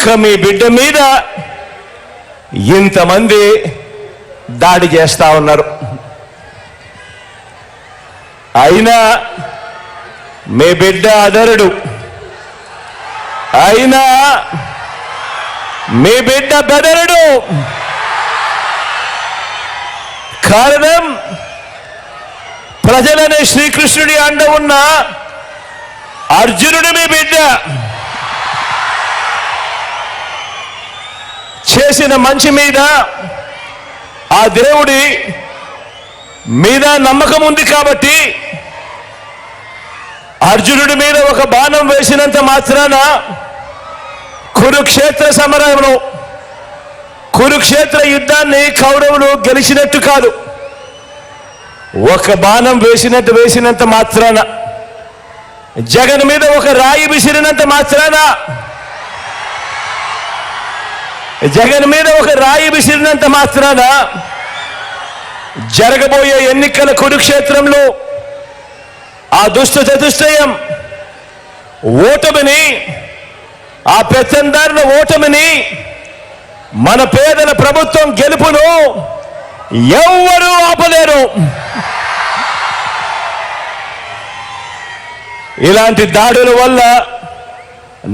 ఒక్క మీ బిడ్డ మీద ఇంతమంది దాడి చేస్తా ఉన్నారు. అయినా మీ బిడ్డ అదరుడు అయినా మీ బిడ్డ బెదరుడు. కారణం ప్రజలనే శ్రీకృష్ణుడి అండ ఉన్న అర్జునుడు మీ బిడ్డ. చేసిన మంచి మీద ఆ దేవుడి మీద నమ్మకం ఉంది కాబట్టి అర్జునుడి మీద ఒక బాణం వేసినంత మాత్రాన కురుక్షేత్ర సమరంలో కురుక్షేత్ర యుద్ధాన్ని కౌరవులు గెలిచినట్టు కాదు. ఒక బాణం వేసినట్టు వేసినంత మాత్రాన జగన్ మీద ఒక రాయి విసిరినంత మాత్రాన జగన్ మీద ఒక రాయి విసిరినంత మాత్రాన జరగబోయే ఎన్నికల కురుక్షేత్రంలో ఆ దుష్ట చతుష్టయం ఓటమిని ఆ పెత్తందారుల ఓటమిని మన పేదల ప్రభుత్వం గెలుపును ఎవ్వరూ ఆపలేరు. ఇలాంటి దాడుల వల్ల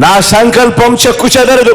నా సంకల్పం చెక్కు చెదరదు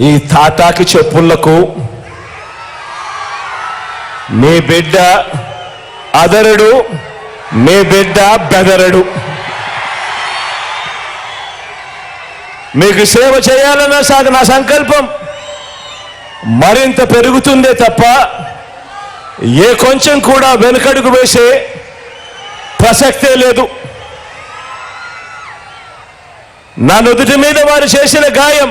ఈ తాతాకి చెప్పులకు మీ బిడ్డ అదరుడు మీ బిడ్డ బెదరడు. మీకు సేవ చేయాలన్న సాగు నా సంకల్పం. మరింత పెరుగుతుందే తప్ప ఏ కొంచెం కూడా వెనుకడుగు వేసే ప్రసక్తే లేదు. నా నుదుటి మీద వారు చేసిన గాయం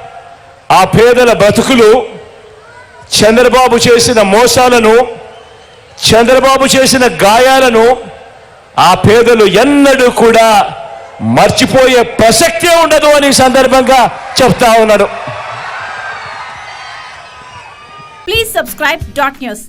ఆ పేదల బతుకులు చంద్రబాబు చేసిన మోసాలను చంద్రబాబు చేసిన గాయాలను ఆ పేదలు ఎన్నడూ కూడా మర్చిపోయే ప్రసక్తే ఉండదు అని సందర్భంగా చెప్తా ఉన్నాడు ప్లీజ్ సబ్స్క్రైబ్ డాట్ న్యూస్